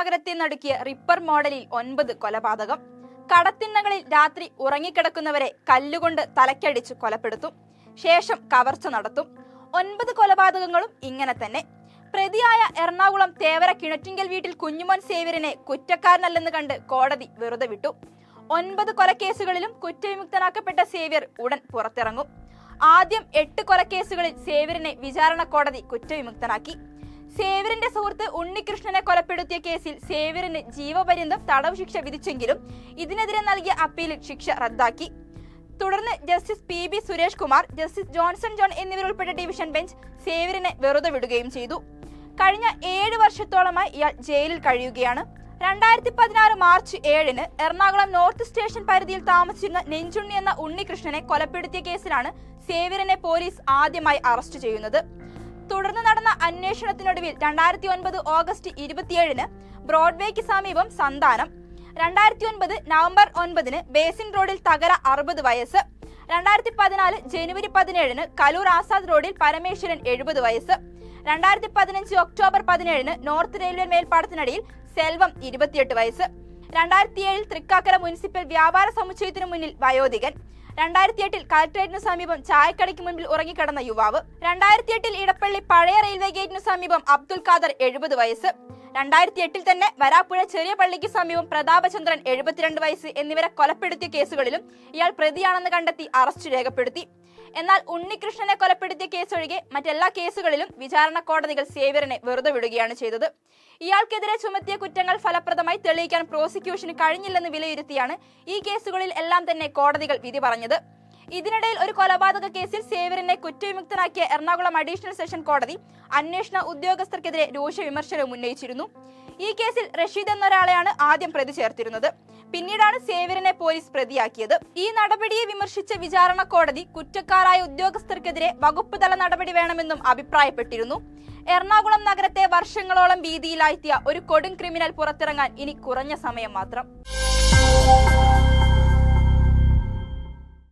നഗരത്തെ നടുക്കിയ റിപ്പർ മോഡലിൽ ഒൻപത് കൊലപാതകം. കടത്തിന്നകളിൽ രാത്രി ഉറങ്ങിക്കിടക്കുന്നവരെ കല്ലുകൊണ്ട് തലക്കടിച്ച് കൊലപ്പെടുത്തും. ശേഷം കവർച്ച നടത്തും. ഒൻപത് കൊലപാതകങ്ങളും ഇങ്ങനെ തന്നെ. പ്രതിയായ എറണാകുളം തേവര കിണറ്റിങ്കൽ വീട്ടിൽ കുഞ്ഞുമോൻ സേവ്യറിനെ കുറ്റക്കാരനല്ലെന്ന് കണ്ട് കോടതി വെറുതെ വിട്ടു. ഒൻപത് കൊലക്കേസുകളിലും കുറ്റവിമുക്തനാക്കപ്പെട്ട സേവ്യർ ഉടൻ പുറത്തിറങ്ങും. ആദ്യം എട്ട് കൊലക്കേസുകളിൽ സേവ്യറിനെ വിചാരണ കോടതി കുറ്റവിമുക്തനാക്കി. സേവ്യറിന്റെ സുഹൃത്ത് ഉണ്ണികൃഷ്ണനെ കൊലപ്പെടുത്തിയ കേസിൽ സേവ്യറിന് ജീവപര്യന്തം തടവ് ശിക്ഷ വിധിച്ചെങ്കിലും ഇതിനെതിരെ നൽകിയ അപ്പീലിൽ ശിക്ഷ റദ്ദാക്കി. തുടർന്ന് justice P B Suresh Kumar justice Johnson John എന്നിവരുൾപ്പെട്ട division bench സേവ്യറിനെ വെറുതെ വിടുകയും ചെയ്തു. കഴിഞ്ഞ ഏഴ് വർഷത്തോളമായി ഇയാൾ ജയിലിൽ കഴിയുകയാണ്. രണ്ടായിരത്തി പതിനാറ് മാർച്ച് ഏഴിന് എറണാകുളം നോർത്ത് സ്റ്റേഷൻ പരിധിയിൽ താമസിച്ചിരുന്ന നെഞ്ചുണ്ണി എന്ന ഉണ്ണികൃഷ്ണനെ കൊലപ്പെടുത്തിയ കേസിലാണ് സേവ്യറിനെ പോലീസ് ആദ്യമായി അറസ്റ്റ് ചെയ്യുന്നത്. തുടർന്ന് നടന്ന അന്വേഷണത്തിനൊടുവിൽ രണ്ടായിരത്തി ഒൻപത് ഓഗസ്റ്റ് ഇരുപത്തിയേഴിന് ബ്രോഡ്വേക്ക് സമീപം സന്താനം. രണ്ടായിരത്തി ഒൻപത് നവംബർ ഒൻപതിന് ബേസിൻ റോഡിൽ തകര അറുപത് വയസ്സ്. രണ്ടായിരത്തി പതിനാല് ജനുവരി പതിനേഴിന് കലൂർ ആസാദ് റോഡിൽ പരമേശ്വരൻ എഴുപത് വയസ്സ്. രണ്ടായിരത്തി പതിനഞ്ച് ഒക്ടോബർ പതിനേഴിന് നോർത്ത് റെയിൽവേ മേൽപ്പാടത്തിനടിയിൽ സെൽവം ഇരുപത്തിയെട്ട് വയസ്സ്. രണ്ടായിരത്തി ഏഴിൽ തൃക്കാക്കര മുനിസിപ്പൽ വ്യാപാര സമുച്ചയത്തിനു മുന്നിൽ വയോധികൻ. രണ്ടായിരത്തി എട്ടിൽ കളക്ടറേറ്റിന് സമീപം ചായക്കടയ്ക്ക് മുൻപിൽ ഉറങ്ങിക്കിടന്ന യുവാവ് രണ്ടായിരത്തി എട്ടിൽ ഇടപ്പള്ളി പഴയ റെയിൽവേ ഗേറ്റിന് സമീപം അബ്ദുൽ ഖാദർ എഴുപത് വയസ്സ് രണ്ടായിരത്തി എട്ടിൽ തന്നെ വരാപ്പുഴ ചെറിയ പള്ളിക്ക് സമീപം പ്രതാപചന്ദ്രൻ എഴുപത്തിരണ്ട് വയസ്സ് എന്നിവരെ കൊലപ്പെടുത്തിയ കേസുകളിലും ഇയാൾ പ്രതിയാണെന്ന് കണ്ടെത്തി അറസ്റ്റ് രേഖപ്പെടുത്തി. എന്നാൽ ഉണ്ണികൃഷ്ണനെ കൊലപ്പെടുത്തിയ കേസൊഴികെ മറ്റെല്ലാ കേസുകളിലും വിചാരണ കോടതികൾ സേവ്യറിനെ വെറുതെ വിടുകയാണ് ചെയ്തത്. ഇയാൾക്കെതിരെ ചുമത്തിയ കുറ്റങ്ങൾ ഫലപ്രദമായി തെളിയിക്കാൻ പ്രോസിക്യൂഷന് കഴിഞ്ഞില്ലെന്ന് വിലയിരുത്തിയാണ് ഈ കേസുകളിൽ എല്ലാം തന്നെ കോടതികൾ വിധി പറഞ്ഞത്. ഇതിനിടയിൽ ഒരു കൊലപാതക കേസിൽ സേവ്യറിനെ കുറ്റവിമുക്തനാക്കിയ എറണാകുളം അഡീഷണൽ സെഷൻ കോടതി അന്വേഷണ ഉദ്യോഗസ്ഥർക്കെതിരെ രൂക്ഷ വിമർശനവും ഉന്നയിച്ചിരുന്നു. ഈ കേസിൽ റഷീദ് എന്നൊരാളെയാണ് ആദ്യം പ്രതി ചേർത്തിരുന്നത്. പിന്നീടാണ് സേവ്യറിനെ പോലീസ് പ്രതിയാക്കിയത്. ഈ നടപടിയെ വിമർശിച്ച വിചാരണ കോടതി കുറ്റക്കാരായ ഉദ്യോഗസ്ഥർക്കെതിരെ വകുപ്പ് തല നടപടി വേണമെന്നും അഭിപ്രായപ്പെട്ടിരുന്നു. എറണാകുളം നഗരത്തെ വർഷങ്ങളോളം ഭീതിയിലാഴ്ത്തിയ ഒരു കൊടും ക്രിമിനൽ പുറത്തിറങ്ങാൻ ഇനി കുറഞ്ഞ സമയം മാത്രം.